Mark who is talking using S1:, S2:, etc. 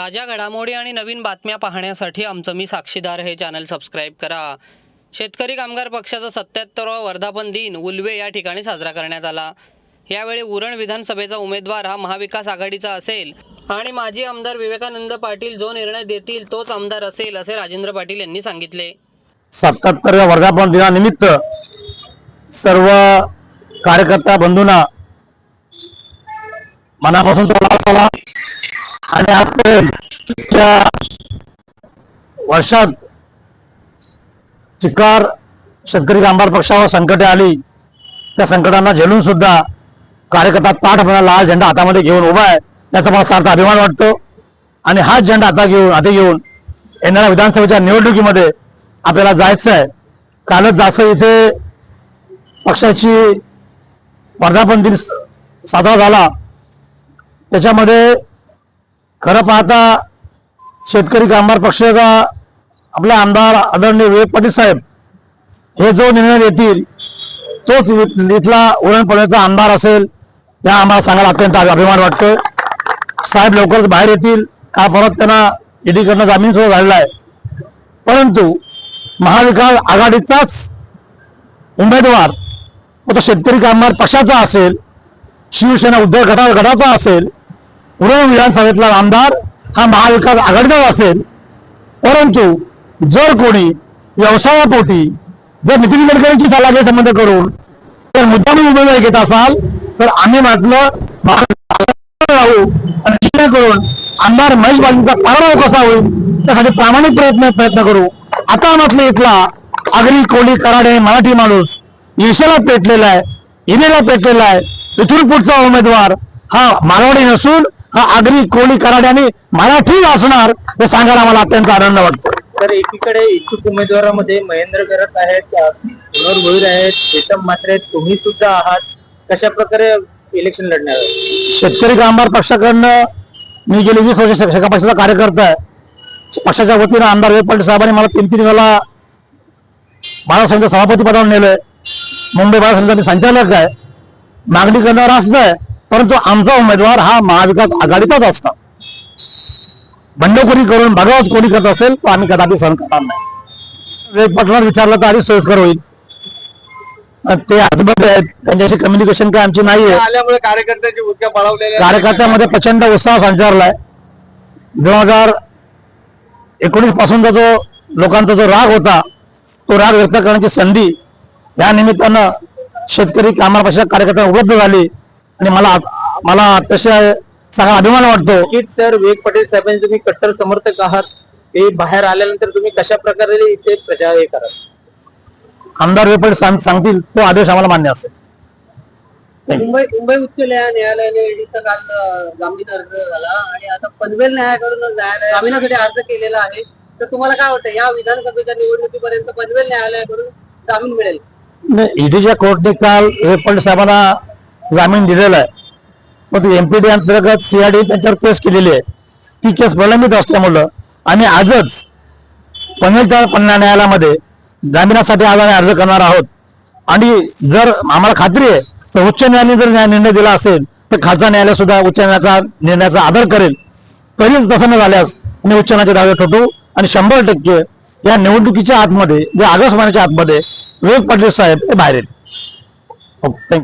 S1: ताज्या घडामोडी आणि नवीन बातम्या पाहण्यासाठी आमचं मी साक्षीदार हे चॅनल सबस्क्राईब करा. शेतकरी कामगार पक्षाचा सत्याहत्तरावा वर्धापन दिन उल्वे या ठिकाणी साजरा करण्यात आला. यावेळी उरण विधानसभेचा उमेदवार हा महाविकास आघाडीचा असेल आणि माजी आमदार विवेकानंद पाटील जो निर्णय देतील तोच आमदार असेल असे राजेंद्र पाटील यांनी सांगितले.
S2: सत्याहत्तरव्या वर्धापन दिनानिमित्त सर्व कार्यकर्ता बंधूंना मनापासून आणि आपण इतक्या वर्षात चिकार शेतकरी कामगार पक्षावर संकटे आली. त्या संकटांना झेलून सुद्धा कार्यकर्ता ताठपणा लाल झेंडा हातामध्ये घेऊन उभा आहे. त्याचा मला सार्थ अभिमान वाटतो. आणि हाच झेंडा हाता घेऊन हाती घेऊन येणाऱ्या विधानसभेच्या निवडणुकीमध्ये आपल्याला जायचं आहे. कालच जसं इथे पक्षाची वर्धापन दिन साजरा झाला. त्याच्यामध्ये खरं पाहता शेतकरी कामगार पक्षाचा आपले आमदार आदरणीय विवेक पाटील साहेब हे जो निर्णय देतील तोच इथला उरण आमदार असेल त्या आम्हाला सांगायला अत्यंत अभिमान वाटतोय. साहेब लवकरच बाहेर येतील का परत त्यांना ईडीकडनं जामीन सुद्धा झालेला आहे. परंतु महाविकास आघाडीचाच उमेदवार तो शेतकरी कामगार पक्षाचा असेल शिवसेना उद्धव गटा गटाचा असेल उरण विधानसभेतला आमदार हा महाविकास आघाडीचा असेल. परंतु जर कोणी व्यवसायापोटी जर नितीन गडकरींची सल्ला संबंध करून जर मुद्दामी उमेदवारी घेत असाल तर आम्ही म्हटलं राहू आणि करून आमदार महेश बालकीचा पराभव कसा होईल त्यासाठी प्रामाणिक प्रयत्न प्रयत्न करू. आता म्हटलं इथला आगरी कोळी कराडे मराठी माणूस ईशेला पेटलेला आहे हिरेला पेटलेला आहे. इथून उमेदवार हा मारवाडी नसून हा आगरी कोळी कराडे आणि मराठी असणार हे सांगायला मला अत्यंत आनंद वाटतो.
S3: तर एकीकडे इच्छुक उमेदवारामध्ये महेंद्र करत आहेत मनोहर भोईर आहेत प्रीतम आहेत तुम्ही सुद्धा आहात. कशा प्रकारे इलेक्शन लढणार आहे
S2: शेतकरी कामगार पक्षाकडनं मी गेली वीस वर्ष शेतकरी पक्षाचा कार्यकर्ता आहे. पक्षाच्या वतीनं आमदार पाटील साहेबांनी मला तीन तीन वेळा बाळा समिती सभापती पदावर नेलंय. मुंबई बाळा मी संचालक आहे. मागणी करणारा असतंय परंतु आमचा उमेदवार हा महाविकास आघाडीचाच असतो. बंडखोरी करून भगावत कोणी करत असेल तर आम्ही कदापि सहन करणार नाही. विवेक पाटलांना विचारलं तर आधी सोयीस्कर होईल. ते आतमध्ये आहेत. त्यांच्याशी कम्युनिकेशन काय आमची नाहीये
S3: आल्यामुळे कार्यकर्त्यांची भूमिका बळावलेल्या
S2: कार्यकर्त्यामध्ये प्रचंड उत्साह संचारलाय. दोन हजार एकोणीस पासूनचा जो लोकांचा जो राग होता तो राग व्यक्त करण्याची संधी या निमित्तानं शेतकरी कामार पक्षाच्या कार्यकर्त्यांना उपलब्ध झाली. आणि मला मला अतिशय सगळा अभिमान वाटतो.
S3: नक्कीच सर विवेक पाटील साहेबांचे तुम्ही कट्टर समर्थक आहात. ते बाहेर आल्यानंतर तुम्ही कशा प्रकारे इथे प्रचार हे करा
S2: आमदार वेपट सांगतील तो आदेश आम्हाला मान्य असेल.
S3: मुंबई मुंबई उच्च न्याया- न्यायालयाने ईडीचा काल जामीन अर्ज झाला आणि आता पनवेल न्यायालयाकडून न्यायालय जामिनासाठी अर्ज केलेला आहे. तर तुम्हाला काय वाटतं या विधानसभेच्या निवडणुकीपर्यंत पनवेल न्यायालयाकडून जामीन मिळेल?
S2: ईडीच्या कोर्टने काल विवेक पाटील साहेबांना जामीन दिलेला आहे. मग एमपीडी अंतर्गत सीआयडी त्यांच्यावर केस केलेली आहे. ती केस प्रलंबित असल्यामुळं आम्ही आजच पनवेलच्या पन्ना न्यायालयामध्ये जामिनासाठी आज आम्ही अर्ज करणार आहोत. आणि जर आम्हाला खात्री आहे तर उच्च न्यायालयाने जर न्याय निर्णय दिला असेल तर खासदार न्यायालय सुद्धा उच्च न्यायालयाचा निर्णयाचा आदर करेल. तरीच तसं न झाल्यास आम्ही उच्च न्यायालयाचे दावे ठोठू आणि शंभर टक्के या निवडणुकीच्या आतमध्ये जे ऑगस्ट महिन्याच्या आतमध्ये विवेक पाटील साहेब हे बाहेर येतील. Okay thank you